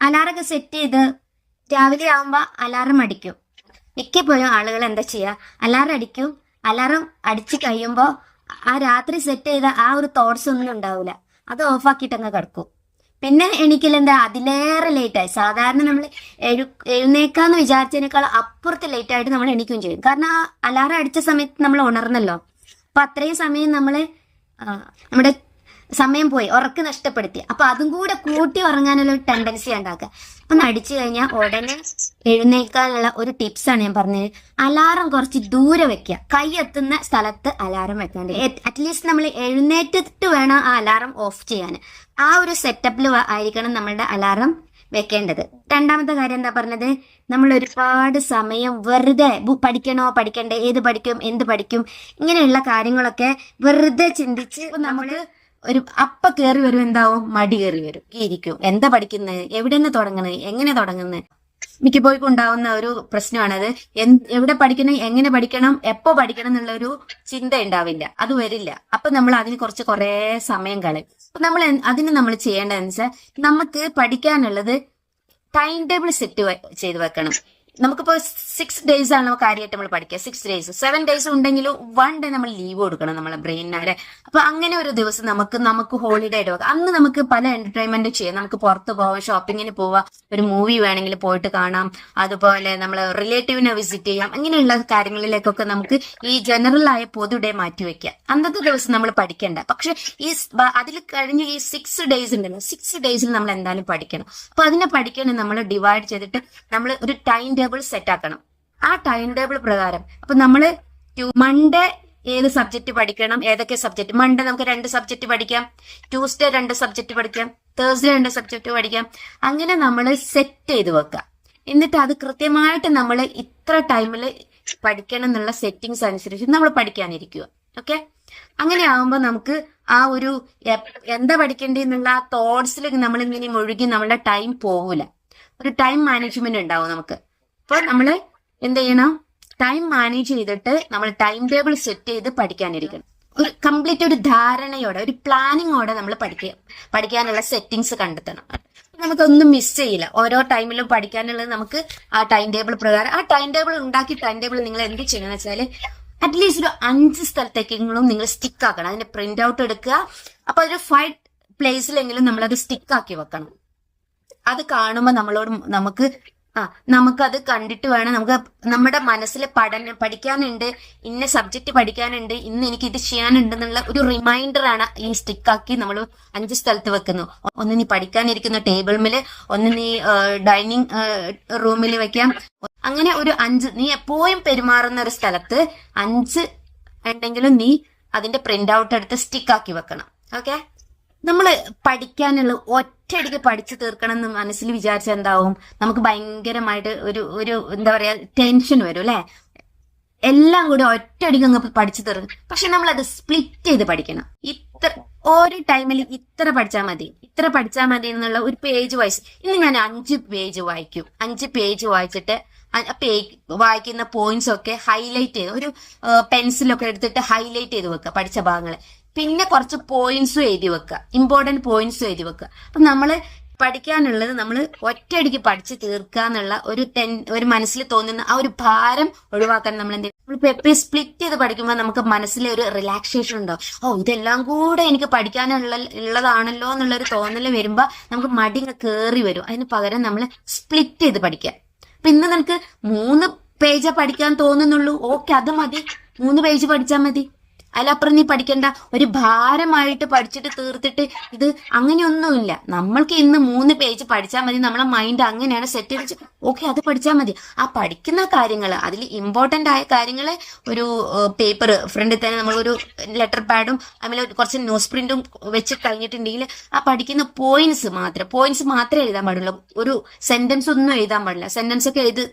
അലാറൊക്കെ set ചെയ്ത് രാവിലെ ആകുമ്പോൾ അലാറം അടിക്കും. മിക്കപ്പോഴും ആളുകൾ എന്താ ചെയ്യുക അലാറം അടിക്കും. അലാറം അടിച്ച് കഴിയുമ്പോൾ ആ രാത്രി സെറ്റ് ചെയ്ത ആ ഒരു തോട്ട്സ് ഒന്നും ഉണ്ടാവില്ല അത് ഓഫാക്കിയിട്ട് അങ്ങ് കിടക്കും. പിന്നെ എണീക്കൽ എന്താ അതിലേറെ ലേറ്റായി സാധാരണ നമ്മൾ എഴു എഴുന്നേക്കാന്ന് വിചാരിച്ചതിനേക്കാൾ അപ്പുറത്ത് ലേറ്റ് ആയിട്ട് നമ്മൾ എണീക്കുകയും ചെയ്യും. കാരണം ആ അലാറം അടിച്ച സമയത്ത് നമ്മൾ ഉണർന്നല്ലോ. അപ്പൊ അത്രയും സമയം നമ്മൾ നമ്മുടെ സമയം പോയി ഉറക്ക് നഷ്ടപ്പെടുത്തി. അപ്പൊ അതും കൂടെ കൂട്ടി ഉറങ്ങാനുള്ള ഒരു ടെൻഡൻസി ഉണ്ടാക്കുക. അപ്പൊ നടിച്ചു കഴിഞ്ഞാൽ ഉടനെ എഴുന്നേൽക്കാനുള്ള ഒരു ടിപ്സ് ആണ് ഞാൻ പറഞ്ഞത്. അലാറം കുറച്ച് ദൂരെ വെക്കുക. കൈ എത്തുന്ന സ്ഥലത്ത് അലാറം വെക്കാണ്ട്. അറ്റ്ലീസ്റ്റ് നമ്മൾ എഴുന്നേറ്റിട്ട് വേണം ആ അലാറം ഓഫ് ചെയ്യാൻ. ആ ഒരു സെറ്റപ്പിൽ ആയിരിക്കണം നമ്മളുടെ അലാറം വെക്കേണ്ടത്. രണ്ടാമത്തെ കാര്യം എന്താ പറഞ്ഞത്? നമ്മൾ ഒരുപാട് സമയം വെറുതെ പഠിക്കണോ പഠിക്കണ്ടേ ഏത് പഠിക്കും എന്ത് പഠിക്കും ഇങ്ങനെയുള്ള കാര്യങ്ങളൊക്കെ വെറുതെ ചിന്തിച്ച് നമുക്ക് ഒരു അപ്പ കയറി വരും എന്താവും? മടി കയറി വരും. ഇരിക്കും. എന്താ പഠിക്കുന്നത് എവിടെ നിന്ന് തുടങ്ങുന്നത് എങ്ങനെ തുടങ്ങുന്നത് മിക്കപ്പോഴും ഉണ്ടാവുന്ന ഒരു പ്രശ്നമാണത്. എവിടെ പഠിക്കണം? എങ്ങനെ പഠിക്കണം? എപ്പോ പഠിക്കണം എന്നുള്ള ഒരു ചിന്ത ഉണ്ടാവില്ല. അത് വരില്ല. അപ്പൊ നമ്മൾ അതിന് കുറച്ച് കുറേ സമയം കളയും. അപ്പൊ നമ്മൾ അതിന് നമ്മൾ ചെയ്യേണ്ടതെന്ന് വെച്ചാൽ നമുക്ക് പഠിക്കാനുള്ളത് ടൈം ടേബിൾ സെറ്റ് ചെയ്ത് വെക്കണം. നമുക്കിപ്പോ സിക്സ് ഡേയ്സ് ആണ് കാര്യമായിട്ട് നമ്മൾ പഠിക്കുക. സിക്സ് ഡേയ്സ് സെവൻ ഡേയ്സ് ഉണ്ടെങ്കിലും വൺ ഡേ നമ്മൾ ലീവ് കൊടുക്കണം നമ്മളെ ബ്രെയിനിനെ അപ്പൊ അങ്ങനെ ഒരു ദിവസം നമുക്ക് നമുക്ക് ഹോളിഡേ ആയിട്ട് അന്ന് നമുക്ക് പല എന്റർടൈൻമെന്റ് ചെയ്യാം. നമുക്ക് പുറത്ത് പോവാം ഷോപ്പിങ്ങിന് പോവാം ഒരു മൂവി വേണമെങ്കിൽ പോയിട്ട് കാണാം. അതുപോലെ നമ്മൾ റിലേറ്റീവിനെ വിസിറ്റ് ചെയ്യാം. അങ്ങനെയുള്ള കാര്യങ്ങളിലേക്കൊക്കെ നമുക്ക് ഈ ജനറൽ ആയ പൊതു ഡേ മാറ്റി വെക്കാം. അന്നത്തെ ദിവസം നമ്മൾ പഠിക്കേണ്ട. പക്ഷെ ഈ അതിൽ കഴിഞ്ഞ് ഈ സിക്സ് ഡേയ്സ് ഉണ്ടല്ലോ. സിക്സ് ഡേയ്സിൽ നമ്മൾ എന്തായാലും പഠിക്കണം. അപ്പൊ അതിനെ പഠിക്കണം നമ്മൾ ഡിവൈഡ് ചെയ്തിട്ട് നമ്മൾ ഒരു ടൈം ടേബിൾ സെറ്റ് ആക്കണം ആ ടൈം ടേബിൾ പ്രകാരം. അപ്പൊ നമ്മൾ മൺഡേ ഏത് സബ്ജക്ട് പഠിക്കണം ഏതൊക്കെ സബ്ജക്ട് മൺഡേ നമുക്ക് രണ്ട് സബ്ജക്ട് പഠിക്കാം ട്യൂസ്ഡേ രണ്ട് സബ്ജക്ട് പഠിക്കാം തേഴ്സ്ഡേ രണ്ട് സബ്ജക്ട് പഠിക്കാം. അങ്ങനെ നമ്മൾ സെറ്റ് ചെയ്ത് വെക്കാം എന്നിട്ട് അത് കൃത്യമായിട്ട് നമ്മൾ ഇത്ര ടൈമിൽ പഠിക്കണം എന്നുള്ള സെറ്റിങ്സ് അനുസരിച്ച് നമ്മൾ പഠിക്കാനിരിക്കുക. ഓക്കെ? അങ്ങനെ ആകുമ്പോൾ നമുക്ക് ആ ഒരു എന്താ പഠിക്കേണ്ടതെന്നുള്ള ആ തോട്ട്സിൽ നമ്മൾ ഇങ്ങനെ മുഴുകി നമ്മളുടെ ടൈം പോകൂല ഒരു ടൈം മാനേജ്മെന്റ് ഉണ്ടാവും നമുക്ക്. അപ്പോൾ നമ്മൾ എന്ത് ചെയ്യണം? ടൈം മാനേജ് ചെയ്തിട്ട് നമ്മൾ ടൈം ടേബിൾ സെറ്റ് ചെയ്ത് പഠിക്കാനിരിക്കണം. ഒരു കംപ്ലീറ്റ് ഒരു ധാരണയോടെ ഒരു പ്ലാനിങ്ങോടെ നമ്മൾ പഠിക്കുക പഠിക്കാനുള്ള സെറ്റിങ്സ് കണ്ടെത്തണം. നമുക്കൊന്നും മിസ് ചെയ്യില്ല. ഓരോ ടൈമിലും പഠിക്കാനുള്ളത് നമുക്ക് ആ ടൈം ടേബിൾ പ്രകാരം ആ ടൈം ടേബിൾ ഉണ്ടാക്കി ടൈം ടേബിൾ നിങ്ങൾ എന്ത് ചെയ്യണമെന്ന് വെച്ചാൽ അറ്റ്ലീസ്റ്റ് ഒരു അഞ്ച് സ്ഥലത്തേക്കെങ്കിലും നിങ്ങൾ സ്റ്റിക്ക് ആക്കണം. അതിന്റെ പ്രിന്റ് ഔട്ട് എടുക്കുക. അപ്പൊ ഒരു ഫൈവ് പ്ലേസിലെങ്കിലും നമ്മളത് സ്റ്റിക്ക് ആക്കി വെക്കണം. അത് കാണുമ്പോൾ നമ്മളോട് നമുക്ക് ആ നമുക്കത് കണ്ടിട്ട് വേണം. നമുക്ക് നമ്മുടെ മനസ്സിൽ പഠനം പഠിക്കാനുണ്ട് ഇന്ന സബ്ജക്ട് പഠിക്കാനുണ്ട് ഇന്ന് എനിക്ക് ഇത് ചെയ്യാനുണ്ട് എന്നുള്ള ഒരു റിമൈൻഡർ ആണ് ഈ സ്റ്റിക്കാക്കി നമ്മൾ അഞ്ച് സ്ഥലത്ത് വെക്കുന്നു. ഒന്ന് നീ പഠിക്കാനിരിക്കുന്ന ടേബിൾ ടേബിൾമിൽ ഒന്ന് നീ ഡൈനിങ് റൂമിൽ വെക്കാം. അങ്ങനെ ഒരു അഞ്ച് നീ എപ്പോഴും പെരുമാറുന്ന ഒരു സ്ഥലത്ത് അഞ്ച് ഉണ്ടെങ്കിലും നീ അതിന്റെ പ്രിന്റ് ഔട്ട് എടുത്ത് സ്റ്റിക്കാക്കി വെക്കണം. ഓക്കെ നമ്മൾ പഠിക്കാനുള്ള ഒറ്റയടിക്ക് പഠിച്ചു തീർക്കണം എന്ന് മനസ്സിൽ വിചാരിച്ചാൽ എന്താവും? നമുക്ക് ഭയങ്കരമായിട്ട് ഒരു ഒരു എന്താ പറയാ ടെൻഷൻ വരും അല്ലെ? എല്ലാം കൂടി ഒറ്റയടിക്ക് അങ്ങ് പഠിച്ചു തീർക്കും. പക്ഷെ നമ്മൾ അത് സ്പ്ലിറ്റ് ചെയ്ത് പഠിക്കണം. ഇത്ര ഓരോ ടൈമിൽ ഇത്ര പഠിച്ചാൽ മതി. ഇത്ര പഠിച്ചാൽ മതി എന്നുള്ള ഒരു പേജ് വൈസ് ഇന്ന് ഞാൻ അഞ്ച് പേജ് വായിക്കും. അഞ്ച് പേജ് വായിച്ചിട്ട് വായിക്കുന്ന പോയിന്റ്സ് ഒക്കെ ഹൈലൈറ്റ് ചെയ്ത് ഒരു പെൻസിലൊക്കെ എടുത്തിട്ട് ഹൈലൈറ്റ് ചെയ്ത് വെക്കുക പഠിച്ച ഭാഗങ്ങൾ പിന്നെ കുറച്ച് പോയിന്റ്സും എഴുതി വെക്കുക ഇമ്പോർട്ടന്റ് പോയിന്റ്സും എഴുതി വെക്കുക അപ്പൊ നമ്മൾ പഠിക്കാനുള്ളത് നമ്മൾ ഒറ്റയടിക്ക് പഠിച്ച് തീർക്കുക എന്നുള്ള ഒരു ടെൻ ഒരു മനസ്സിൽ തോന്നുന്ന ആ ഒരു ഭാരം ഒഴിവാക്കാൻ നമ്മൾ എന്ത് നമ്മൾ എപ്പോഴും സ്പ്ലിറ്റ് ചെയ്ത് പഠിക്കുമ്പോൾ നമുക്ക് മനസ്സിൽ ഒരു റിലാക്സേഷൻ ഉണ്ടാവും. ഓ ഇതെല്ലാം കൂടെ എനിക്ക് പഠിക്കാനുള്ള ഉള്ളതാണല്ലോ എന്നുള്ളൊരു തോന്നൽ വരുമ്പോൾ നമുക്ക് മടി കയറി വരും. അതിന് പകരം നമ്മൾ സ്പ്ലിറ്റ് ചെയ്ത് പഠിക്കുക അപ്പൊ ഇന്ന് നമുക്ക് മൂന്ന് പേജ് പഠിക്കാൻ തോന്നുന്നുള്ളൂ. ഓക്കെ അത് മതി. മൂന്ന് പേജ് പഠിച്ചാൽ മതി. അതിലപ്പുറം നീ പഠിക്കണ്ട. ഒരു ഭാരമായിട്ട് പഠിച്ചിട്ട് തീർത്തിട്ട് ഇത് അങ്ങനെയൊന്നുമില്ല. നമ്മൾക്ക് ഇന്ന് മൂന്ന് പേജ് പഠിച്ചാൽ മതി. നമ്മളെ മൈൻഡ് അങ്ങനെയാണ് സെറ്റ് ചെയ്ത് ഓക്കെ അത് പഠിച്ചാൽ മതി. ആ പഠിക്കുന്ന കാര്യങ്ങൾ അതിൽ ഇമ്പോർട്ടന്റ് ആയ കാര്യങ്ങൾ ഒരു പേപ്പർ ഫ്രണ്ടിൽ തന്നെ നമ്മളൊരു ലെറ്റർ പാഡും അതിൽ കുറച്ച് ന്യൂസ് പ്രിന്റും വെച്ച് കഴിഞ്ഞിട്ടുണ്ടെങ്കിൽ ആ പഠിക്കുന്ന പോയിന്റ്സ് മാത്രം പോയിന്റ്സ് മാത്രമേ എഴുതാൻ പാടുള്ളൂ. ഒരു സെന്റൻസ് ഒന്നും എഴുതാൻ പാടില്ല. സെന്റൻസ് ഒക്കെ എഴുതി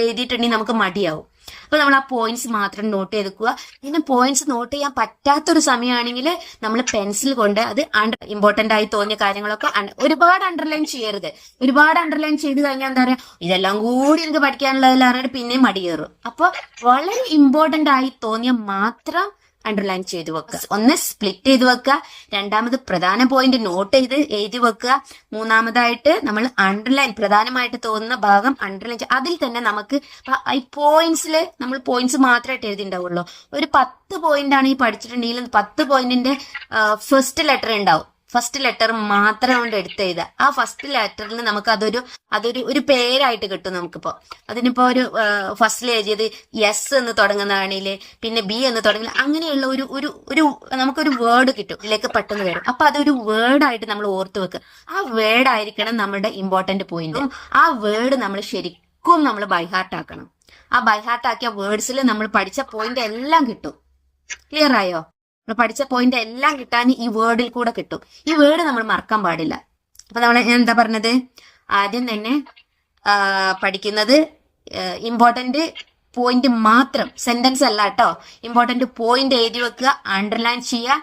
എഴുതിയിട്ടുണ്ടെങ്കിൽ നമുക്ക് മടിയാവും. അപ്പൊ നമ്മൾ ആ പോയിന്റ്സ് മാത്രം നോട്ട് ചെയ്തെക്കുക. പിന്നെ പോയിന്റ്സ് നോട്ട് ചെയ്യാൻ പറ്റാത്തൊരു സമയമാണെങ്കിൽ നമ്മൾ പെൻസിൽ കൊണ്ട് അത് അണ്ടർ ഇമ്പോർട്ടന്റ് ആയി തോന്നിയ കാര്യങ്ങളൊക്കെ ഒരുപാട് അണ്ടർലൈൻ ചെയ്യരുത്. ഒരുപാട് അണ്ടർലൈൻ ചെയ്ത് കഴിഞ്ഞാൽ എന്താ പറയാ ഇതെല്ലാം കൂടി എനിക്ക് പഠിക്കാനുള്ളതിലാണ് പിന്നെയും മടി കയറും അപ്പൊ വളരെ ഇമ്പോർട്ടന്റ് ആയി തോന്നിയ മാത്രം അണ്ടർലൈൻ ചെയ്ത് വെക്കുക. ഒന്ന് സ്പ്ലിറ്റ് ചെയ്ത് വെക്കുക. രണ്ടാമത് പ്രധാന പോയിന്റ് നോട്ട് ചെയ്ത് എഴുതി വെക്കുക. മൂന്നാമതായിട്ട് നമ്മൾ അണ്ടർലൈൻ പ്രധാനമായിട്ട് തോന്നുന്ന ഭാഗം അണ്ടർലൈൻ ചെയ്യുക അതിൽ തന്നെ നമുക്ക് ഈ പോയിന്റ്സിൽ നമ്മൾ പോയിന്റ്സ് മാത്രമായിട്ട് എഴുതിണ്ടാവുള്ളൂ. ഒരു പത്ത് പോയിന്റ് ആണ് ഈ പഠിച്ചിട്ടുണ്ടെങ്കിൽ പത്ത് പോയിന്റിന്റെ ഫസ്റ്റ് ലെറ്റർ ഉണ്ടാവും. ഫസ്റ്റ് ലെറ്റർ മാത്രം കൊണ്ട് എടുത്ത് എഴുതുക ആ ഫസ്റ്റ് ലെറ്ററിൽ നമുക്ക് അതൊരു അതൊരു ഒരു പേരായിട്ട് കിട്ടും നമുക്കിപ്പോ. അതിനിപ്പോ ഒരു ഫസ്റ്റിൽ എഴുതിയത് എസ് എന്ന് തുടങ്ങുന്നതാണെങ്കിൽ പിന്നെ ബി എന്ന് തുടങ്ങുന്ന അങ്ങനെയുള്ള ഒരു ഒരു ഒരു നമുക്കൊരു വേർഡ് കിട്ടും. ഇതിലേക്ക് പെട്ടെന്ന് വരും. അപ്പൊ അതൊരു വേർഡായിട്ട് നമ്മൾ ഓർത്ത് വെക്കുക ആ വേർഡ് ആയിരിക്കണം നമ്മുടെ ഇമ്പോർട്ടന്റ് പോയിന്റ് ആ വേർഡ് നമ്മൾ ശരിക്കും നമ്മൾ ബൈഹാർട്ട് ആക്കണം. ആ ബൈഹാർട്ട് ആക്കിയ വേർഡ്സിൽ നമ്മൾ പഠിച്ച പോയിന്റ് എല്ലാം കിട്ടും. ക്ലിയർ ആയോ? നമ്മൾ പഠിച്ച പോയിന്റ് എല്ലാം കിട്ടാൻ ഈ വേർഡിൽ കൂടെ കിട്ടും. ഈ വേർഡ് നമ്മൾ മറക്കാൻ പാടില്ല. അപ്പൊ നമ്മൾ ഞാൻ എന്താ പറഞ്ഞത്? ആദ്യം തന്നെ പഠിക്കുന്നത് ഇമ്പോർട്ടന്റ് പോയിന്റ് മാത്രം സെന്റൻസ് അല്ല കേട്ടോ ഇമ്പോർട്ടന്റ് പോയിന്റ് എഴുതി വെക്കുക അണ്ടർലൈൻ ചെയ്യുക.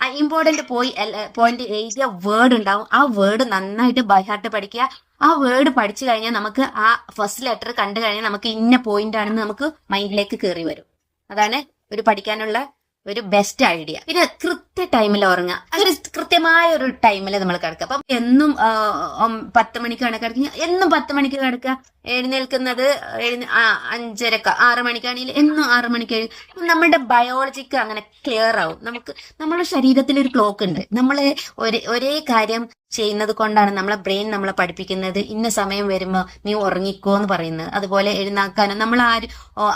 ആ ഇമ്പോർട്ടന്റ് പോയി പോയിന്റ് എഴുതിയ വേർഡ് ഉണ്ടാവും. ആ വേർഡ് നന്നായിട്ട് ബൈഹാർട്ട് പഠിക്കുക. ആ വേർഡ് പഠിച്ചു കഴിഞ്ഞാൽ നമുക്ക് ആ ഫസ്റ്റ് ലെറ്റർ കണ്ടു കഴിഞ്ഞാൽ നമുക്ക് ഇന്ന പോയിന്റ് ആണെന്ന് നമുക്ക് മൈൻഡിലേക്ക് കയറി വരും. അതാണ് ഒരു പഠിക്കാനുള്ള ഒരു ബെസ്റ്റ് ഐഡിയ പിന്നെ കൃത്യ ടൈമിൽ ഉറങ്ങുക. അതൊരു കൃത്യമായ ഒരു ടൈമിൽ നമ്മൾ കിടക്കുക. അപ്പം എന്നും പത്ത് മണിക്കാണ് കിടക്കുക. എന്നും പത്ത് മണിക്ക് കിടക്കുക. എഴുന്നേൽക്കുന്നത് അഞ്ചരക്ക ആറ് മണിക്കാണെങ്കിൽ എന്നും ആറ് മണിക്ക് നമ്മുടെ ബയോളജിക്ക് അങ്ങനെ ക്ലിയർ ആവും. നമുക്ക് നമ്മുടെ ശരീരത്തിൽ ഒരു ക്ലോക്ക് ഉണ്ട്. നമ്മൾ ഒരേ ഒരേ കാര്യം ചെയ്യുന്നത് കൊണ്ടാണ് നമ്മളെ ബ്രെയിൻ നമ്മളെ പഠിപ്പിക്കുന്നത്. ഇന്ന സമയം വരുമ്പോൾ നീ ഉറങ്ങിക്കോ എന്ന് പറയുന്നത്. അതുപോലെ എഴുന്നാക്കാനും നമ്മൾ ആരും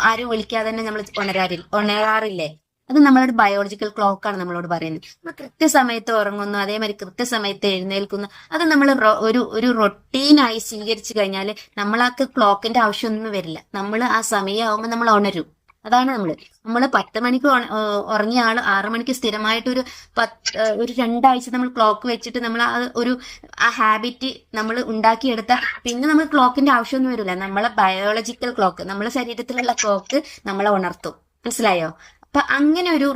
ആരും വിളിക്കാതെ തന്നെ നമ്മൾ ഉണരാറില്ല ഉണരാറില്ലേ? അത് നമ്മളൊരു ബയോളജിക്കൽ ക്ലോക്കാണ് നമ്മളോട് പറയുന്നത്. നമ്മൾ കൃത്യസമയത്ത് ഉറങ്ങുന്നു അതേമാതിരി കൃത്യസമയത്ത് എഴുന്നേൽക്കുന്നു. അത് നമ്മൾ ഒരു ഒരു റൊട്ടീനായി സ്വീകരിച്ചു കഴിഞ്ഞാൽ നമ്മളാക്ക് ക്ലോക്കിന്റെ ആവശ്യമൊന്നും വരില്ല. നമ്മൾ ആ സമയമാകുമ്പോൾ നമ്മൾ ഉണരും. അതാണ് നമ്മൾ നമ്മൾ പത്ത് മണിക്ക് ഉറങ്ങിയ ആൾ ആറു മണിക്ക് സ്ഥിരമായിട്ട് ഒരു പത്ത് ഒരു രണ്ടാഴ്ച നമ്മൾ ക്ലോക്ക് വെച്ചിട്ട് നമ്മൾ ആ ഒരു ആ ഹാബിറ്റ് നമ്മൾ ഉണ്ടാക്കിയെടുത്ത പിന്നെ നമ്മൾ ക്ലോക്കിന്റെ ആവശ്യമൊന്നും വരില്ല. നമ്മളെ ബയോളജിക്കൽ ക്ലോക്ക് നമ്മളെ ശരീരത്തിലുള്ള ക്ലോക്ക് നമ്മളെ ഉണർത്തും. മനസ്സിലായോ? അപ്പൊ അങ്ങനെ ഒരു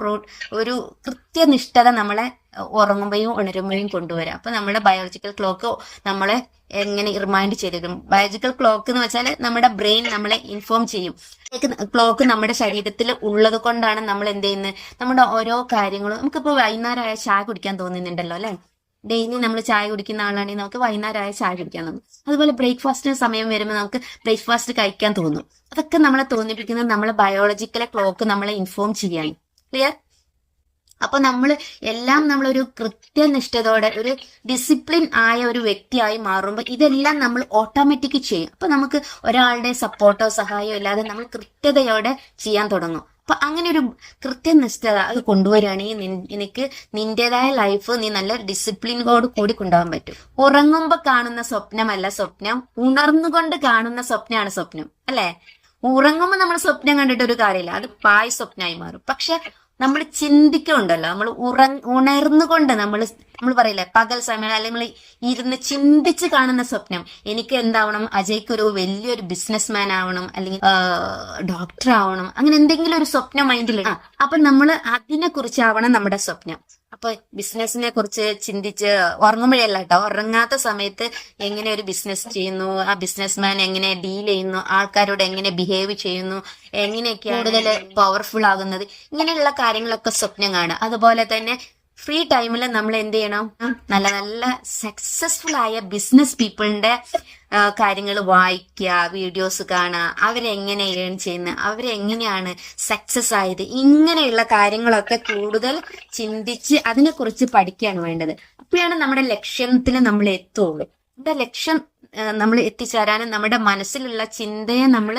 ഒരു കൃത്യനിഷ്ഠത നമ്മളെ ഉറങ്ങുമ്പോഴും ഉണരുമ്പോഴും കൊണ്ടുവരാം. അപ്പൊ നമ്മുടെ ബയോളജിക്കൽ ക്ലോക്ക് നമ്മളെ എങ്ങനെ റിമൈൻഡ് ചെയ്തിടും? ബയോളജിക്കൽ ക്ലോക്ക് എന്ന് വെച്ചാൽ നമ്മുടെ ബ്രെയിൻ നമ്മളെ ഇൻഫോം ചെയ്യും. ക്ലോക്ക് നമ്മുടെ ശരീരത്തിൽ ഉള്ളത് കൊണ്ടാണ് നമ്മൾ എന്ത് ചെയ്യുന്നത്? നമ്മുടെ ഓരോ കാര്യങ്ങളും നമുക്കിപ്പോ വൈകുന്നേരമായ ചായ കുടിക്കാൻ തോന്നുന്നുണ്ടല്ലോ അല്ലെ? ഡെയിലി നമ്മൾ ചായ കുടിക്കുന്ന ആളാണെങ്കിൽ നമുക്ക് വൈകുന്നേരമായ ചായ കുടിക്കാൻ തോന്നും. അതുപോലെ ബ്രേക്ക്ഫാസ്റ്റിന് സമയം വരുമ്പോൾ നമുക്ക് ബ്രേക്ക്ഫാസ്റ്റ് കഴിക്കാൻ തോന്നും. അതൊക്കെ നമ്മളെ തോന്നിപ്പിക്കുന്നത് നമ്മളെ ബയോളജിക്കലെ ക്ലോക്ക് നമ്മളെ ഇൻഫോം ചെയ്യാൻ ക്ലിയർ അപ്പൊ നമ്മൾ എല്ലാം നമ്മളൊരു കൃത്യനിഷ്ഠതയോടെ ഒരു ഡിസിപ്ലിൻ ആയ ഒരു വ്യക്തിയായി മാറുമ്പോൾ ഇതെല്ലാം നമ്മൾ ഓട്ടോമാറ്റിക് ചെയ്യും. അപ്പൊ നമുക്ക് ഒരാളുടെ സപ്പോർട്ടോ സഹായമോ ഇല്ലാതെ നമ്മൾ കൃത്യതയോടെ ചെയ്യാൻ തുടങ്ങും. അപ്പൊ അങ്ങനെ ഒരു കൃത്യനിഷ്ഠത അത് കൊണ്ടുവരികയാണെങ്കിൽ നിനക്ക് നിന്റേതായ ലൈഫ് നീ നല്ല ഡിസിപ്ലിനോട് കൂടി കൊണ്ടുപോകാൻ പറ്റും. ഉറങ്ങുമ്പോ കാണുന്ന സ്വപ്നമല്ല സ്വപ്നം. ഉണർന്നുകൊണ്ട് കാണുന്ന സ്വപ്നമാണ് സ്വപ്നം അല്ലെ? ഉറങ്ങുമ്പോൾ നമ്മൾ സ്വപ്നം കണ്ടിട്ട് ഒരു കാര്യമില്ല. അത് പായ് സ്വപ്നമായി മാറും. പക്ഷെ നമ്മൾ ചിന്തിക്കുന്നുണ്ടല്ലോ നമ്മൾ ഉറ ഉണർന്നുകൊണ്ട് നമ്മൾ നമ്മൾ പറയില്ലേ പകൽ സമയം അല്ലെങ്കിൽ ഇരുന്ന് ചിന്തിച്ച് കാണുന്ന സ്വപ്നം. എനിക്ക് എന്താവണം? അജയ്ക്ക് ഒരു വലിയൊരു ബിസിനസ്മാൻ ആവണം. അല്ലെങ്കിൽ ഡോക്ടർ ആവണം. അങ്ങനെ എന്തെങ്കിലും ഒരു സ്വപ്നം മൈൻഡിൽ അപ്പൊ നമ്മൾ അതിനെ കുറിച്ചാവണം നമ്മുടെ സ്വപ്നം. അപ്പൊ ബിസിനസിനെ കുറിച്ച് ചിന്തിച്ച് ഉറങ്ങുമ്പോഴല്ല കേട്ടോ. ഉറങ്ങാത്ത സമയത്ത് എങ്ങനെ ഒരു ബിസിനസ് ചെയ്യുന്നു ആ ബിസിനസ്മാൻ എങ്ങനെ ഡീൽ ചെയ്യുന്നു ആൾക്കാരോട് എങ്ങനെ ബിഹേവ് ചെയ്യുന്നു എങ്ങനെയൊക്കെ കൂടുതൽ പവർഫുൾ ആകുന്നത് ഇങ്ങനെയുള്ള കാര്യങ്ങളൊക്കെ സ്വപ്നം കാണുക. അതുപോലെ തന്നെ ഫ്രീ ടൈമിൽ നമ്മൾ എന്ത് ചെയ്യണം? നല്ല നല്ല സക്സസ്ഫുൾ ആയ ബിസിനസ് പീപ്പിളിന്റെ കാര്യങ്ങൾ വായിക്കുക വീഡിയോസ് കാണുക അവരെങ്ങനെ ഏൺ ചെയ്യുന്നത് അവരെങ്ങനെയാണ് സക്സസ് ആയത് ഇങ്ങനെയുള്ള കാര്യങ്ങളൊക്കെ കൂടുതൽ ചിന്തിച്ച് അതിനെക്കുറിച്ച് പഠിക്കുകയാണ് വേണ്ടത്. അപ്പോഴാണ് നമ്മുടെ ലക്ഷ്യത്തിൽ നമ്മൾ എത്തുള്ളൂ. നമ്മുടെ ലക്ഷ്യം നമ്മൾ എത്തിച്ചേരാനും നമ്മുടെ മനസ്സിലുള്ള ചിന്തയെ നമ്മൾ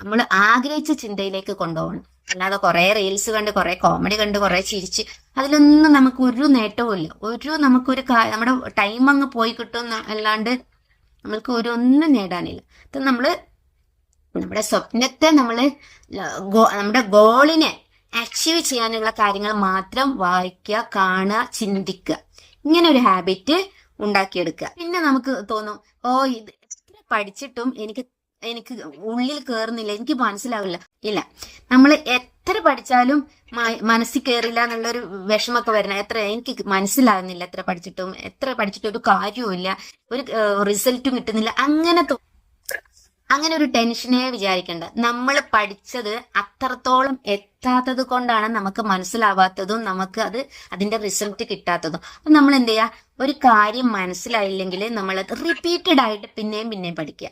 നമ്മൾ ആഗ്രഹിച്ച ചിന്തയിലേക്ക് കൊണ്ടുപോകണം. അല്ലാതെ കുറെ റീൽസ് കണ്ട് കുറെ കോമഡി കണ്ട് കുറെ ചിരിച്ച് അതിലൊന്നും നമുക്ക് ഒരു നേട്ടവും ഇല്ല. ഒരു നമുക്കൊരു നമ്മുടെ ടൈം അങ്ങ് പോയി കിട്ടും അല്ലാണ്ട് നമ്മൾക്ക് ഒരു ഒന്നും നേടാനില്ല. അത് നമ്മൾ നമ്മുടെ സ്വപ്നത്തെ നമ്മൾ നമ്മുടെ ഗോളിനെ അച്ചീവ് ചെയ്യാനുള്ള കാര്യങ്ങൾ മാത്രം വായിക്കുക കാണുക ചിന്തിക്കുക. ഇങ്ങനെ ഒരു ഹാബിറ്റ് ഉണ്ടാക്കിയെടുക്കുക. പിന്നെ നമുക്ക് തോന്നും ഓ ഇത് പഠിച്ചിട്ടും എനിക്ക് എനിക്ക് ഉള്ളിൽ കയറുന്നില്ല എനിക്ക് മനസ്സിലാവില്ല. ഇല്ല. നമ്മൾ എത്ര പഠിച്ചാലും മനസ്സിൽ കയറില്ല എന്നുള്ളൊരു വിഷമൊക്കെ വരണം. എത്ര എനിക്ക് മനസ്സിലാകുന്നില്ല എത്ര പഠിച്ചിട്ടും. എത്ര പഠിച്ചിട്ടും ഒരു കാര്യവുമില്ല ഒരു റിസൾട്ടും കിട്ടുന്നില്ല. അങ്ങനെ അങ്ങനെ ഒരു ടെൻഷനെ വിചാരിക്കണ്ട. നമ്മൾ പഠിച്ചത് അത്രത്തോളം എത്താത്തത് കൊണ്ടാണ് നമുക്ക് മനസ്സിലാവാത്തതും നമുക്ക് അത് അതിന്റെ റിസൾട്ട് കിട്ടാത്തതും. അപ്പൊ നമ്മൾ എന്ത് ചെയ്യുക ഒരു കാര്യം മനസ്സിലായില്ലെങ്കിൽ നമ്മൾ അത് റിപ്പീറ്റഡ് ആയിട്ട് പിന്നെയും പിന്നെയും പഠിക്കുക.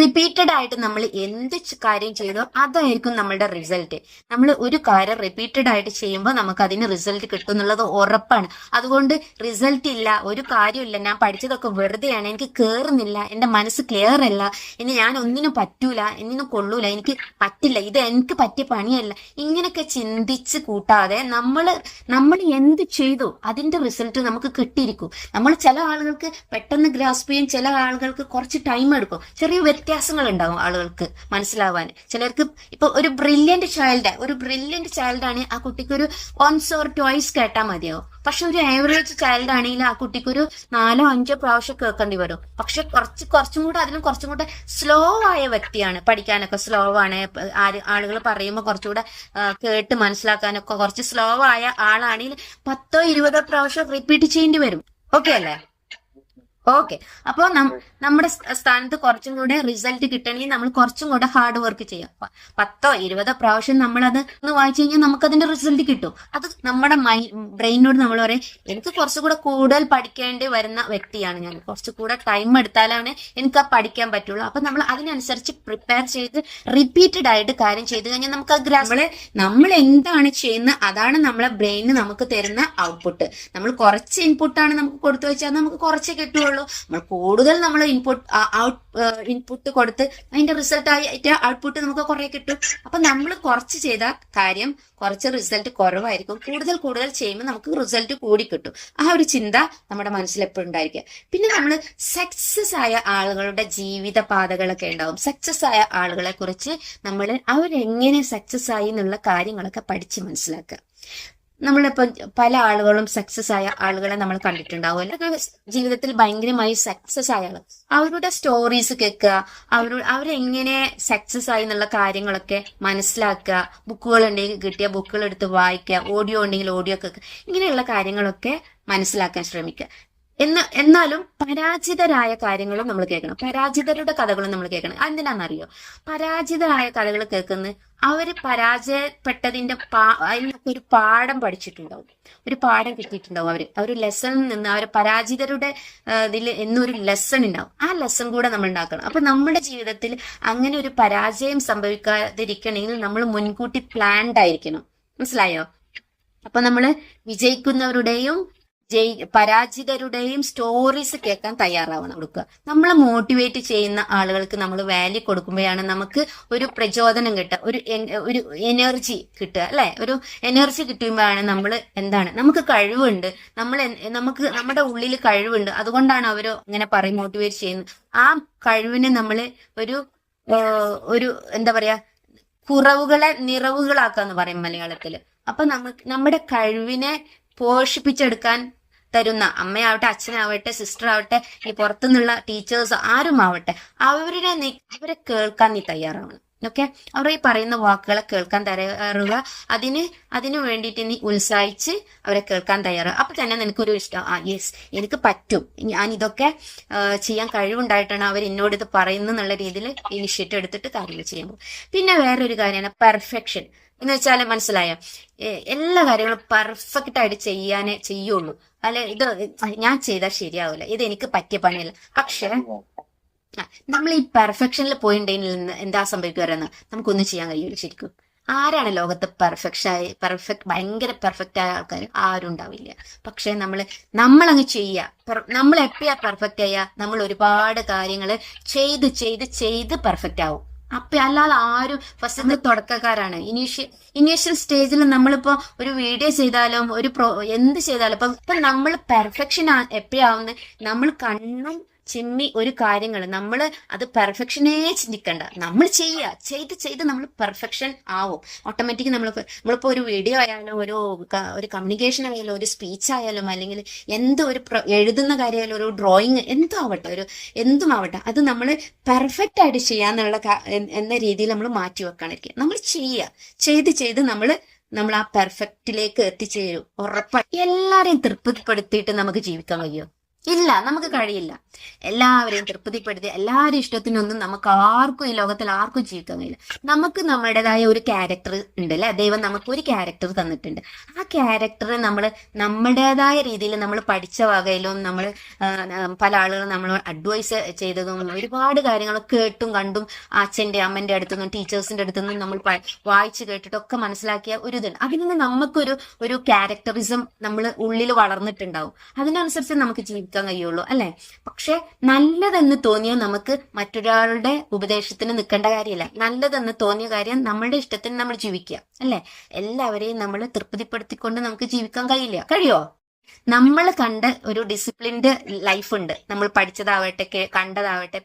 റിപ്പീറ്റഡ് ആയിട്ട് നമ്മൾ എന്ത് കാര്യം ചെയ്തോ അതായിരിക്കും നമ്മളുടെ റിസൾട്ട് നമ്മൾ ഒരു കാര്യം റിപ്പീറ്റഡ് ആയിട്ട് ചെയ്യുമ്പോൾ നമുക്ക് അതിന് റിസൾട്ട് കിട്ടും എന്നുള്ളത് ഉറപ്പാണ്. അതുകൊണ്ട് റിസൾട്ട് ഇല്ല ഒരു കാര്യമില്ല. ഞാൻ പഠിച്ചതൊക്കെ വെറുതെയാണ്. എനിക്ക് കേറുന്നില്ല. എന്റെ മനസ്സ് ക്ലിയർ അല്ല. ഇനി ഞാൻ ഒന്നിനും പറ്റൂല. എന്നിനും കൊള്ളൂല. എനിക്ക് പറ്റില്ല. ഇത് എനിക്ക് പറ്റിയ പണിയല്ല. ഇങ്ങനെയൊക്കെ ചിന്തിച്ച് കൂട്ടാതെ നമ്മൾ നമ്മൾ എന്ത് ചെയ്തു അതിന്റെ റിസൾട്ട് നമുക്ക് കിട്ടിയിരിക്കും. നമ്മൾ ചില ആളുകൾക്ക് പെട്ടെന്ന് ഗ്രാസ്പ് ചെയ്യും ചില ആളുകൾക്ക് കുറച്ച് ടൈം എടുക്കും. ചെറിയ വ്യത്യാസങ്ങൾ ഉണ്ടാകും ആളുകൾക്ക് മനസ്സിലാവാൻ. ചിലർക്ക് ഇപ്പൊ ഒരു ബ്രില്യന്റ് ചൈൽഡ് ഒരു ബ്രില്യന്റ് ചൈൽഡാണ് ആ കുട്ടിക്ക് ഒരു വൺസ് ഓർ ടോയ്സ് കേട്ടാൽ മതിയാവും. പക്ഷെ ഒരു ആവറേജ് ചൈൽഡ് ആണെങ്കിൽ ആ കുട്ടിക്ക് ഒരു നാലോ അഞ്ചോ പ്രാവശ്യം കേൾക്കേണ്ടി വരും. പക്ഷെ കുറച്ച് കുറച്ചും കൂടെ അതിലും കുറച്ചും കൂടെ സ്ലോ ആയ വ്യക്തിയാണ് പഠിക്കാനൊക്കെ സ്ലോ ആണ്. ആര് ആളുകൾ പറയുമ്പോൾ കുറച്ചുകൂടെ കേട്ട് മനസ്സിലാക്കാനൊക്കെ കുറച്ച് സ്ലോ ആയ ആളാണെങ്കിൽ പത്തോ ഇരുപതോ പ്രാവശ്യം റിപ്പീറ്റ് ചെയ്യേണ്ടി വരും. ഓക്കെ അല്ലേ? ഓക്കെ. അപ്പോ നമ്മുടെ സ്ഥ- സ്ഥാനത്ത് കുറച്ചും കൂടെ റിസൾട്ട് കിട്ടണമെങ്കിൽ നമ്മൾ കുറച്ചും കൂടെ ഹാർഡ് വർക്ക് ചെയ്യാം. പത്തോ ഇരുപതോ പ്രാവശ്യം നമ്മൾ അത് ഒന്ന് വായിച്ചു കഴിഞ്ഞാൽ നമുക്ക് അതിന്റെ റിസൾട്ട് കിട്ടും. അത് നമ്മുടെ മൈ ബ്രെയിനോട് നമ്മൾ പറയും എനിക്ക് കുറച്ചുകൂടെ കൂടുതൽ പഠിക്കേണ്ടി വരുന്ന വ്യക്തിയാണ് ഞാൻ. കുറച്ചുകൂടെ ടൈം എടുത്താലാണ് എനിക്ക് ആ പഠിക്കാൻ പറ്റുള്ളൂ. അപ്പൊ നമ്മൾ അതിനനുസരിച്ച് പ്രിപ്പയർ ചെയ്ത് റിപ്പീറ്റഡ് ആയിട്ട് കാര്യം ചെയ്ത് കഴിഞ്ഞാൽ നമുക്ക് ആ നമ്മൾ നമ്മൾ എന്താണ് ചെയ്യുന്നത് അതാണ് നമ്മളെ ബ്രെയിന് നമുക്ക് തരുന്ന ഔട്ട്പുട്ട് നമ്മൾ കുറച്ച് ഇൻപുട്ടാണ് നമുക്ക് കൊടുത്തു വെച്ചാൽ നമുക്ക് കുറച്ചേ കിട്ടുള്ളൂ. നമ്മൾ കൂടുതൽ നമ്മൾ ഇൻപുട്ട് ഔട്ട് ഇൻപുട്ട് കൊടുത്ത് അതിന്റെ റിസൾട്ട് ആയിട്ട് ഔട്ട്പുട്ട് നമുക്ക് കുറെ കിട്ടും. അപ്പൊ നമ്മൾ കുറച്ച് ചെയ്ത കാര്യം കുറച്ച് റിസൾട്ട് കുറവായിരിക്കും. കൂടുതൽ കൂടുതൽ ചെയ്യുമ്പോൾ നമുക്ക് റിസൾട്ട് കൂടി കിട്ടും. ആ ഒരു ചിന്ത നമ്മുടെ മനസ്സിൽ എപ്പോഴും ഉണ്ടായിരിക്കുക. പിന്നെ നമ്മൾ സക്സസ് ആയ ആളുകളുടെ ജീവിത പാതകളൊക്കെ ഉണ്ടാവും. സക്സസ് ആയ ആളുകളെ കുറിച്ച് നമ്മൾ അവരെങ്ങനെ സക്സസ് ആയി എന്നുള്ള കാര്യങ്ങളൊക്കെ പഠിച്ച് മനസ്സിലാക്കുക. നമ്മളിപ്പോ പല ആളുകളും സക്സസ് ആയ ആളുകളെ നമ്മൾ കണ്ടിട്ടുണ്ടാവും. അല്ലെങ്കിൽ ജീവിതത്തിൽ ഭയങ്കരമായി സക്സസ് ആയ ആൾ. അവരുടെ സ്റ്റോറീസ് കേൾക്കുക അവരുടെ അവരെങ്ങനെ സക്സസ് ആയി എന്നുള്ള കാര്യങ്ങളൊക്കെ മനസ്സിലാക്കുക ബുക്കുകൾ ഉണ്ടെങ്കിൽ കിട്ടിയ ബുക്കുകൾ എടുത്ത് വായിക്കുക ഓഡിയോ ഉണ്ടെങ്കിൽ ഓഡിയോ കേൾക്കുക ഇങ്ങനെയുള്ള കാര്യങ്ങളൊക്കെ മനസ്സിലാക്കാൻ ശ്രമിക്കുക. എന്ന് എന്നാലും പരാജിതരായ കാര്യങ്ങളും നമ്മൾ കേൾക്കണം. പരാജിതരുടെ കഥകളും നമ്മൾ കേൾക്കണം. എന്തിനാണെന്നറിയോ പരാജിതരായ കഥകൾ കേൾക്കുന്നത് അവർ പരാജയപ്പെട്ടതിന്റെ പാ അതിനൊക്കെ ഒരു പാഠം പഠിച്ചിട്ടുണ്ടാവും. ഒരു പാഠം കിട്ടിയിട്ടുണ്ടാവും അവർ. ആ ഒരു ലെസണിൽ നിന്ന് അവർ പരാജിതരുടെ ഇതിൽ എന്നൊരു ലെസൺ ഉണ്ടാവും. ആ ലെസൺ കൂടെ നമ്മൾ ഉണ്ടാക്കണം. അപ്പൊ നമ്മുടെ ജീവിതത്തിൽ അങ്ങനെ ഒരു പരാജയം സംഭവിക്കാതിരിക്കണമെങ്കിൽ നമ്മൾ മുൻകൂട്ടി പ്ലാൻഡ് ആയിരിക്കണം. മനസ്സിലായോ? അപ്പൊ നമ്മൾ വിജയിക്കുന്നവരുടെയും ജയി പരാജിതരുടെയും സ്റ്റോറീസ് കേൾക്കാൻ തയ്യാറാവണം കൊടുക്കുക. നമ്മളെ മോട്ടിവേറ്റ് ചെയ്യുന്ന ആളുകൾക്ക് നമ്മൾ വാല്യൂ കൊടുക്കുമ്പോഴാണ് നമുക്ക് ഒരു പ്രചോദനം കിട്ടുക. ഒരു ഒരു എനർജി കിട്ടുക അല്ലെ? ഒരു എനർജി കിട്ടുമ്പോഴാണ് നമ്മൾ എന്താണ്? നമുക്ക് കഴിവുണ്ട്. നമ്മൾ നമുക്ക് നമ്മുടെ ഉള്ളിൽ കഴിവുണ്ട്. അതുകൊണ്ടാണ് അവർ ഇങ്ങനെ പറയും മോട്ടിവേറ്റ് ചെയ്യുന്നത്. ആ കഴിവിനെ നമ്മൾ ഒരു ഒരു എന്താ പറയാ കുറവുകളെ നിറവുകളാക്കാന്ന് പറയും മലയാളത്തിൽ അപ്പൊ നമുക്ക് നമ്മുടെ കഴിവിനെ പോഷിപ്പിച്ചെടുക്കാൻ തരുന്ന അമ്മയാവട്ടെ അച്ഛനാവട്ടെ സിസ്റ്റർ ആവട്ടെ ഈ പുറത്തുനിന്നുള്ള ടീച്ചേഴ്സ് ആരും ആവട്ടെ അവരുടെ നീ അവരെ കേൾക്കാൻ നീ തയ്യാറാവണം. ഓക്കെ? അവർ ഈ പറയുന്ന വാക്കുകളെ കേൾക്കാൻ തയ്യാറുക അതിന് അതിനു വേണ്ടിയിട്ട് നീ ഉത്സാഹിച്ച് അവരെ കേൾക്കാൻ തയ്യാറാവുക. അപ്പൊ തന്നെ നിനക്കൊരു ഇഷ്ടം. ആ യെസ് എനിക്ക് പറ്റും. ഞാൻ ഇതൊക്കെ ചെയ്യാൻ കഴിവുണ്ടായിട്ടാണ് അവർ എന്നോട് ഇത് പറയുന്നുള്ള രീതിയിൽ ഇനിഷ്യേറ്റീവ് എടുത്തിട്ട് കാര്യങ്ങൾ ചെയ്യുമ്പോൾ. പിന്നെ വേറൊരു കാര്യമാണ് പെർഫെക്ഷൻ എന്ന് വെച്ചാൽ മനസ്സിലായോ? എല്ലാ കാര്യങ്ങളും പെർഫെക്റ്റ് ആയിട്ട് ചെയ്യാനേ ചെയ്യുള്ളൂ. അല്ലെ ഇത് ഞാൻ ചെയ്താൽ ശരിയാവില്ല ഇത് എനിക്ക് പറ്റിയ പണിയല്ല. പക്ഷെ നമ്മൾ ഈ പെർഫെക്ഷനിൽ പോയിട്ടുണ്ടെങ്കിൽ എന്താ സംഭവിക്കുവാരെന്ന്? നമുക്കൊന്നും ചെയ്യാൻ കഴിയില്ല ശരിക്കും. ആരാണ് ലോകത്ത് പെർഫെക്ഷൻ ആയി പെർഫെക്റ്റ് ഭയങ്കര പെർഫെക്റ്റ് ആയ ആൾക്കാർ? ആരും ഉണ്ടാവില്ല. പക്ഷെ നമ്മൾ നമ്മളങ്ങ് ചെയ്യുക നമ്മൾ എപ്പോഴാ പെർഫെക്റ്റ് ആയ? നമ്മൾ ഒരുപാട് കാര്യങ്ങൾ ചെയ്ത് ചെയ്ത് ചെയ്ത് പെർഫെക്റ്റ് ആവും. അപ്പൊ അല്ലാതെ ആരും ഫസ്റ്റ് തുടക്കക്കാരാണ്. ഇനീഷ്യൽ ഇനീഷ്യൽ സ്റ്റേജിൽ നമ്മളിപ്പോ ഒരു വീഡിയോ ചെയ്താലും ഒരു പ്രോ എന്ത് ചെയ്താലും ഇപ്പൊ ഇപ്പൊ നമ്മൾ പെർഫെക്ഷൻ എപ്പോഴാവുന്ന നമ്മൾ കണ്ണും ചിമ്മി ഒരു കാര്യങ്ങൾ നമ്മൾ അത് പെർഫെക്ഷനേ ചിന്തിക്കണ്ട. നമ്മൾ ചെയ്യുക ചെയ്ത് ചെയ്ത് നമ്മൾ പെർഫെക്ഷൻ ആവും. ഓട്ടോമാറ്റിക് നമ്മൾ നമ്മളിപ്പോൾ ഒരു വീഡിയോ ആയാലും ഒരു ഒരു കമ്മ്യൂണിക്കേഷൻ ആയാലും ഒരു സ്പീച്ച് ആയാലും അല്ലെങ്കിൽ എന്തോ ഒരു എഴുതുന്ന കാര്യമായാലും ഒരു ഡ്രോയിങ് എന്തോ ആവട്ടെ ഒരു എന്തും ആവട്ടെ അത് നമ്മൾ പെർഫെക്റ്റ് ആയിട്ട് ചെയ്യാന്നുള്ള എന്ന രീതിയിൽ നമ്മൾ മാറ്റി വെക്കാണിരിക്കുക നമ്മൾ ചെയ്യുക ചെയ്ത് ചെയ്ത് നമ്മൾ നമ്മൾ ആ പെർഫെക്റ്റിലേക്ക് എത്തിച്ചേരും. ഉറപ്പായി എല്ലാരെയും തൃപ്തിപ്പെടുത്തിയിട്ട് നമുക്ക് ജീവിക്കാൻ കഴിയും. ഇല്ല നമുക്ക് കഴിയില്ല. എല്ലാവരെയും തൃപ്തിപ്പെടുത്തി എല്ലാവരും ഇഷ്ടത്തിനൊന്നും നമുക്ക് ആർക്കും ഈ ലോകത്തിൽ ആർക്കും ജീവിക്കാൻ കഴിയില്ല. നമുക്ക് നമ്മുടേതായ ഒരു ക്യാരക്ടർ ഉണ്ട് അല്ലെ? ദൈവം നമുക്ക് ഒരു ക്യാരക്ടർ തന്നിട്ടുണ്ട്. ആ ക്യാരക്ടർ നമ്മൾ നമ്മുടേതായ രീതിയിൽ നമ്മൾ പഠിച്ച വകയിലും നമ്മൾ പല ആളുകളും നമ്മൾ അഡ്വൈസ് ചെയ്തതും ഒരുപാട് കാര്യങ്ങൾ കേട്ടും കണ്ടും അച്ഛന്റെ അമ്മന്റെ അടുത്തുനിന്നും ടീച്ചേഴ്സിന്റെ അടുത്തുനിന്നും നമ്മൾ വായിച്ച് കേട്ടിട്ടൊക്കെ മനസ്സിലാക്കിയ ഒരു ഇതുണ്ട്. അതിൽ നിന്ന് നമുക്കൊരു ഒരു ക്യാരക്ടറിസം നമ്മൾ ഉള്ളിൽ വളർന്നിട്ടുണ്ടാവും. അതിനനുസരിച്ച് നമുക്ക് ജീവിക്കാൻ കഴിയുള്ളൂ അല്ലെ? പക്ഷെ നല്ലതെന്ന് തോന്നിയാൽ നമുക്ക് മറ്റൊരാളുടെ ഉപദേശത്തിന് നിൽക്കേണ്ട കാര്യമില്ല. നല്ലതെന്ന് തോന്നിയ കാര്യം നമ്മളുടെ ഇഷ്ടത്തിന് നമ്മൾ ജീവിക്കുക അല്ലെ? എല്ലാവരെയും നമ്മൾ തൃപ്തിപ്പെടുത്തിക്കൊണ്ട് നമുക്ക് ജീവിക്കാൻ കഴിയില്ല. കഴിയോ? നമ്മൾ കണ്ട ഒരു ഡിസിപ്ലിൻഡ് ലൈഫ് ഉണ്ട്. നമ്മൾ പഠിച്ചതാവട്ടെ കണ്ടതാവട്ടെ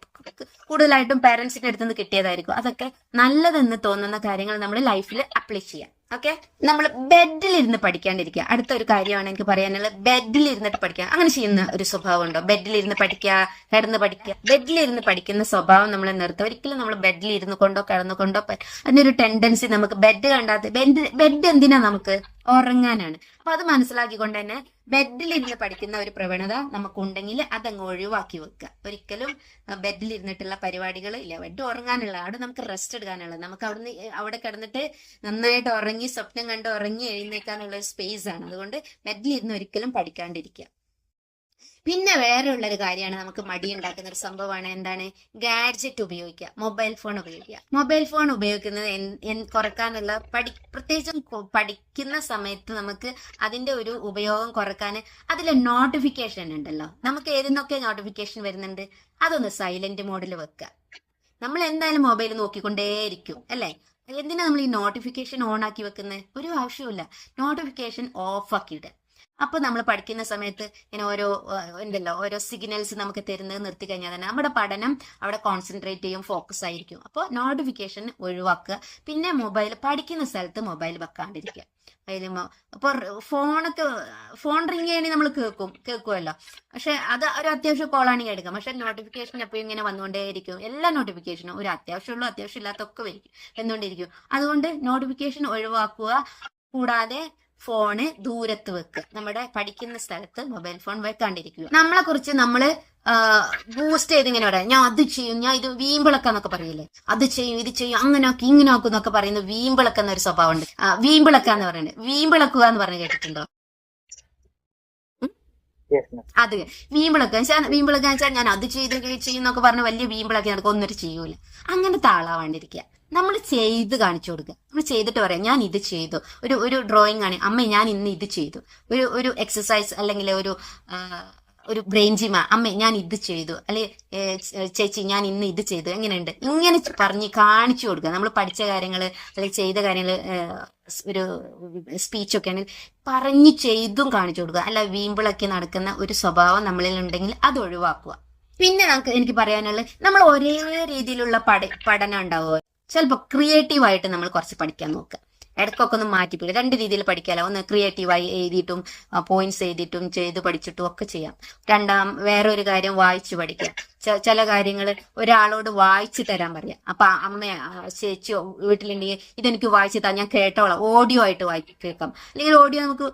കൂടുതലായിട്ടും പേരൻസിന്റെ അടുത്ത് നിന്ന് കിട്ടിയതായിരിക്കും. അതൊക്കെ നല്ലതെന്ന് തോന്നുന്ന കാര്യങ്ങൾ നമ്മൾ ലൈഫിൽ അപ്ലൈ ചെയ്യാം. ഓക്കെ നമ്മൾ ബെഡിലിരുന്ന് പഠിക്കാണ്ടിരിക്കുക. അടുത്ത ഒരു കാര്യമാണ് എനിക്ക് പറയാനുള്ളത്. ബെഡിലിരുന്നിട്ട് പഠിക്കുക. അങ്ങനെ ചെയ്യുന്ന ഒരു സ്വഭാവം ഉണ്ടോ ബെഡിലിരുന്ന് പഠിക്കുക കിടന്ന് പഠിക്കുക. ബെഡിലിരുന്ന് പഠിക്കുന്ന സ്വഭാവം നമ്മൾ നിർത്തുക ഒരിക്കലും നമ്മൾ ബെഡിൽ ഇരുന്ന് കൊണ്ടോ കിടന്നു കൊണ്ടോ അതിനൊരു ടെൻഡൻസി നമുക്ക് ബെഡ് കണ്ടാത്ത ബെഡ് ബെഡ് എന്തിനാ നമുക്ക് ഉറങ്ങാനാണ്. അപ്പൊ അത് മനസ്സിലാക്കിക്കൊണ്ട് തന്നെ ബെഡിൽ ഇരുന്ന് പഠിക്കുന്ന ഒരു പ്രവണത നമുക്കുണ്ടെങ്കിൽ അതങ്ങ് ഒഴിവാക്കി വെക്കുക. ഒരിക്കലും ബെഡിൽ ഇരുന്നിട്ടുള്ള പരിപാടികൾ ഇല്ല. ബെഡ് ഉറങ്ങാനുള്ള അവിടെ നമുക്ക് റെസ്റ്റ് എടുക്കാനുള്ള നമുക്ക് അവിടുന്ന് അവിടെ കിടന്നിട്ട് നന്നായിട്ട് ഉറങ്ങി സ്വപ്നം കണ്ട് ഉറങ്ങി എഴുന്നേക്കാനുള്ള ഒരു സ്പേസ് ആണ്. അതുകൊണ്ട് ബെഡിൽ ഇരുന്ന് ഒരിക്കലും പഠിക്കാണ്ടിരിക്കുക. പിന്നെ വേറെ ഉള്ളൊരു കാര്യമാണ് നമുക്ക് മടി ഉണ്ടാക്കുന്ന ഒരു സംഭവമാണ് എന്താണ്? ഗാഡ്ജറ്റ് ഉപയോഗിക്കുക. മൊബൈൽ ഫോൺ ഉപയോഗിക്കുക. മൊബൈൽ ഫോൺ ഉപയോഗിക്കുന്നത് കുറക്കാനുള്ള പഠി പ്രത്യേകിച്ചും പഠിക്കുന്ന സമയത്ത് നമുക്ക് അതിന്റെ ഒരു ഉപയോഗം കുറയ്ക്കാൻ അതിൽ നോട്ടിഫിക്കേഷൻ ഉണ്ടല്ലോ. നമുക്ക് ഏതെന്നൊക്കെ നോട്ടിഫിക്കേഷൻ വരുന്നുണ്ട്? അതൊന്ന് സൈലന്റ് മോഡിൽ വെക്കുക. നമ്മൾ എന്തായാലും മൊബൈൽ നോക്കിക്കൊണ്ടേയിരിക്കും അല്ലേ? എന്തിനാ നമ്മൾ ഈ നോട്ടിഫിക്കേഷൻ ഓൺ ആക്കി വെക്കുന്നത്? ഒരു ആവശ്യമില്ല നോട്ടിഫിക്കേഷൻ ഓഫ് ആക്കിയിടുക അപ്പൊ നമ്മൾ പഠിക്കുന്ന സമയത്ത് ഇങ്ങനെ ഓരോ എന്തല്ലോ ഓരോ സിഗ്നൽസ് നമുക്ക് തരുന്നത് നിർത്തി കഴിഞ്ഞാൽ തന്നെ നമ്മുടെ പഠനം അവിടെ കോൺസെൻട്രേറ്റ് ചെയ്യും ഫോക്കസ് ആയിരിക്കും. അപ്പോൾ നോട്ടിഫിക്കേഷൻ ഒഴിവാക്കുക. പിന്നെ മൊബൈൽ പഠിക്കുന്ന സ്ഥലത്ത് മൊബൈൽ വെക്കാണ്ടിരിക്കുക. അതിൽ അപ്പൊ ഫോണൊക്കെ ഫോൺ റിങ് ചെയ്യണമെങ്കിൽ നമ്മൾ കേൾക്കും കേൾക്കുമല്ലോ പക്ഷെ അത് ഒരു അത്യാവശ്യ കോളാണെങ്കിൽ എടുക്കാം പക്ഷെ നോട്ടിഫിക്കേഷൻ എപ്പോഴും ഇങ്ങനെ വന്നുകൊണ്ടേയിരിക്കും. എല്ലാ നോട്ടിഫിക്കേഷനും ഒരു അത്യാവശ്യമുള്ള അത്യാവശ്യം ഇല്ലാത്തൊക്കെ വരും എന്തുകൊണ്ടിരിക്കും അതുകൊണ്ട് നോട്ടിഫിക്കേഷൻ ഒഴിവാക്കുക. കൂടാതെ ഫോണ് ദൂരത്ത് വെക്കുക നമ്മുടെ പഠിക്കുന്ന സ്ഥലത്ത് മൊബൈൽ ഫോൺ വെക്കാണ്ടിരിക്കുക. നമ്മളെ കുറിച്ച് നമ്മൾ ബൂസ്റ്റ് ചെയ്ത് ഇങ്ങനെ പറയാം. ഞാൻ അത് ചെയ്യും ഞാൻ ഇത് വീമ്പിളക്കാന്നൊക്കെ പറയില്ലേ? അത് ചെയ്യും ഇത് ചെയ്യും അങ്ങനെ ആക്കും ഇങ്ങനെ ആക്കും എന്നൊക്കെ പറയുന്ന വീമ്പിളക്ക എന്നൊരു സ്വഭാവം ഉണ്ട് വീമ്പിളക്കാന്ന് പറയുന്നത്. വീമ്പിളക്കുക എന്ന് പറഞ്ഞു കേട്ടിട്ടുണ്ടോ. അത് വീമ്പിളക്ക. വീമ്പിളക്ക വെച്ചാൽ ഞാൻ അത് ചെയ്ത് ചെയ്യുന്നൊക്കെ പറഞ്ഞ് വലിയ വീമ്പിളക്കി നടക്കും. ഒന്നും ചെയ്യൂല. അങ്ങനെ ആളാവാണ്ടിരിക്കുക. നമ്മൾ ചെയ്ത് കാണിച്ചു കൊടുക്കുക. നമ്മൾ ചെയ്തിട്ട് പറയാം ഞാൻ ഇത് ചെയ്തു. ഒരു ഒരു ഡ്രോയിങ് ആണ്. അമ്മ ഞാൻ ഇന്ന് ഇത് ചെയ്തു. ഒരു ഒരു എക്സസൈസ് അല്ലെങ്കിൽ ഒരു ഒരു ബ്രെയിൻ ജിമ അമ്മ ഞാൻ ഇത് ചെയ്തു. അല്ലെ ചേച്ചി ഞാൻ ഇന്ന് ഇത് ചെയ്തു. എങ്ങനെയുണ്ട്? ഇങ്ങനെ പറഞ്ഞ് കാണിച്ചു കൊടുക്കുക. നമ്മൾ പഠിച്ച കാര്യങ്ങൾ അല്ലെങ്കിൽ ചെയ്ത കാര്യങ്ങൾ ഒരു സ്പീച്ചൊക്കെ ആണെങ്കിൽ പറഞ്ഞ് ചെയ്തും കാണിച്ചു കൊടുക്കുക. അല്ല വീമ്പിളൊക്കെ നടക്കുന്ന ഒരു സ്വഭാവം നമ്മളിൽ ഉണ്ടെങ്കിൽ അത് ഒഴിവാക്കുക. പിന്നെ നമുക്ക് എനിക്ക് പറയാനുള്ളത് നമ്മൾ ഒരേ രീതിയിലുള്ള പഠ പഠനം ഉണ്ടാവുക ചിലപ്പോൾ ക്രിയേറ്റീവ് ആയിട്ട് നമ്മൾ കുറച്ച് പഠിക്കാൻ നോക്കുക ഇടയ്ക്കൊക്കെ ഒന്ന് മാറ്റിപ്പിടിക്കുക രണ്ട് രീതിയിൽ പഠിക്കാമല്ലോ ഒന്ന് ക്രിയേറ്റീവായി എഴുതിയിട്ടും പോയിന്റ്സ് എഴുതിയിട്ടും ചെയ്ത് പഠിച്ചിട്ടും ഒക്കെ ചെയ്യാം. രണ്ടാം വേറൊരു കാര്യം വായിച്ചു പഠിക്കുക ചില കാര്യങ്ങൾ ഒരാളോട് വായിച്ചു തരാൻ പറയാം. അപ്പൊ അമ്മ ചേച്ചിയോ വീട്ടിലുണ്ടെങ്കിൽ ഇതെനിക്ക് വായിച്ചു താ ഞാൻ കേട്ടോളാം. ഓഡിയോ ആയിട്ട് വായി കേൾക്കാം. അല്ലെങ്കിൽ ഓഡിയോ നമുക്ക്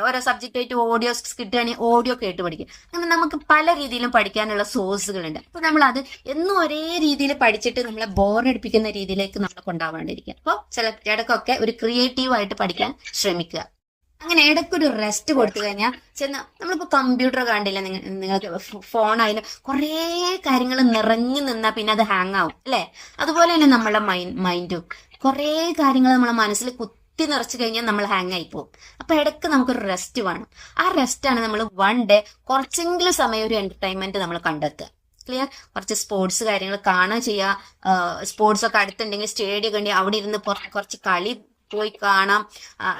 ഓരോ സബ്ജക്റ്റ് ആയിട്ട് ഓഡിയോ കിട്ടുകയാണെങ്കിൽ ഓഡിയോ കേട്ട് പഠിക്കാം. അങ്ങനെ നമുക്ക് പല രീതിയിലും പഠിക്കാനുള്ള സോഴ്സുകളുണ്ട് അപ്പൊ നമ്മൾ അത് എന്നും ഒരേ രീതിയിൽ പഠിച്ചിട്ട് നമ്മളെ ബോറടിപ്പിക്കുന്ന രീതിയിലേക്ക് നമ്മളെ കൊണ്ടാവാണ്ടിരിക്കുക അപ്പോൾ ചില ഇടക്കൊക്കെ ഒരു ക്രിയേറ്റീവ് ആയിട്ട് പഠിക്കാൻ ശ്രമിക്കുക. അങ്ങനെ ഇടയ്ക്കൊരു റെസ്റ്റ് കൊടുത്തു കഴിഞ്ഞാൽ ചെന്ന് നമ്മളിപ്പോ കമ്പ്യൂട്ടർ കണ്ടില്ല നിങ്ങൾ നിങ്ങൾക്ക് ഫോണായാലും കുറേ കാര്യങ്ങൾ നിറഞ്ഞു നിന്നാൽ പിന്നെ അത് ഹാങ് ആവും അല്ലേ? അതുപോലെ തന്നെ നമ്മളെ മൈൻഡ് മൈൻഡും കുറേ കാര്യങ്ങൾ നമ്മളെ മനസ്സിൽ കുത്തി നിറച്ചു കഴിഞ്ഞാൽ നമ്മൾ ഹാങ് ആയി പോകും അപ്പൊ ഇടയ്ക്ക് നമുക്കൊരു റെസ്റ്റ് വേണം. ആ റെസ്റ്റാണ് നമ്മൾ വൺ ഡേ കുറച്ചെങ്കിലും സമയം ഒരു എന്റർടൈൻമെന്റ് നമ്മൾ കണ്ടെത്തുക. ക്ലിയർ കുറച്ച് സ്പോർട്സ് കാര്യങ്ങൾ കാണുക ചെയ്യുക സ്പോർട്സ് ഒക്കെ അടുത്തുണ്ടെങ്കിൽ സ്റ്റേഡിയം ഉണ്ടെങ്കിൽ അവിടെ ഇരുന്ന് കുറച്ച് കളി പോയി കാണാം.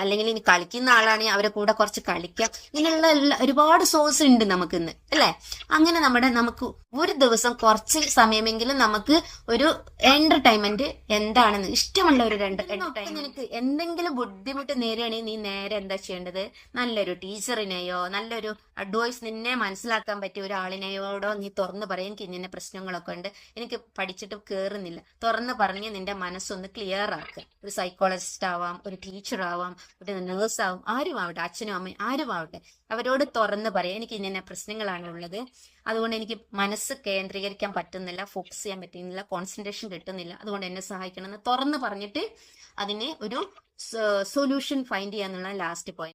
അല്ലെങ്കിൽ ഇനി കളിക്കുന്ന ആളാണെങ്കിൽ അവരെ കൂടെ കുറച്ച് കളിക്കാം. ഇങ്ങനെയുള്ള എല്ലാ ഒരുപാട് സോഴ്സ് ഉണ്ട് നമുക്ക് ഇന്ന് അല്ലേ? അങ്ങനെ നമ്മുടെ നമുക്ക് ഒരു ദിവസം കുറച്ച് സമയമെങ്കിലും നമുക്ക് ഒരു എന്റർടൈൻമെന്റ് എന്താണെന്ന് ഇഷ്ടമുള്ള ഒരു നിനക്ക് എന്തെങ്കിലും ബുദ്ധിമുട്ട് നേരിടുകയാണെങ്കിൽ നീ നേരെ എന്താ ചെയ്യേണ്ടത്? നല്ലൊരു ടീച്ചറിനെയോ നല്ലൊരു അഡ്വൈസ് നിന്നെ മനസ്സിലാക്കാൻ പറ്റിയ ഒരാളിനെയോടോ നീ തുറന്നു പറയും. എനിക്ക് ഇങ്ങനെ പ്രശ്നങ്ങളൊക്കെ ഉണ്ട്. എനിക്ക് പഠിച്ചിട്ട് കേറുന്നില്ല. തുറന്ന് പറഞ്ഞ് നിന്റെ മനസ്സൊന്ന് ക്ലിയർ ആക്കുക. ഒരു സൈക്കോളജിസ്റ്റ് ആവാം ആവാം ഒരു ടീച്ചർ ആവാം ഒരു നേഴ്സ് ആവും ആരും ആവട്ടെ അച്ഛനും അമ്മയും ആരും ആവട്ടെ അവരോട് തുറന്ന് പറയാം. എനിക്ക് ഇന്ന പ്രശ്നങ്ങളാണ് ഉള്ളത്. അതുകൊണ്ട് എനിക്ക് മനസ്സ് കേന്ദ്രീകരിക്കാൻ പറ്റുന്നില്ല ഫോക്കസ് ചെയ്യാൻ പറ്റുന്നില്ല കോൺസെൻട്രേഷൻ കിട്ടുന്നില്ല. അതുകൊണ്ട് എന്നെ സഹായിക്കണം എന്ന് തുറന്ന് പറഞ്ഞിട്ട് അതിനെ ഒരു സൊല്യൂഷൻ ഫൈൻഡ് ചെയ്യാന്നുള്ള ലാസ്റ്റ് പോയിന്റ്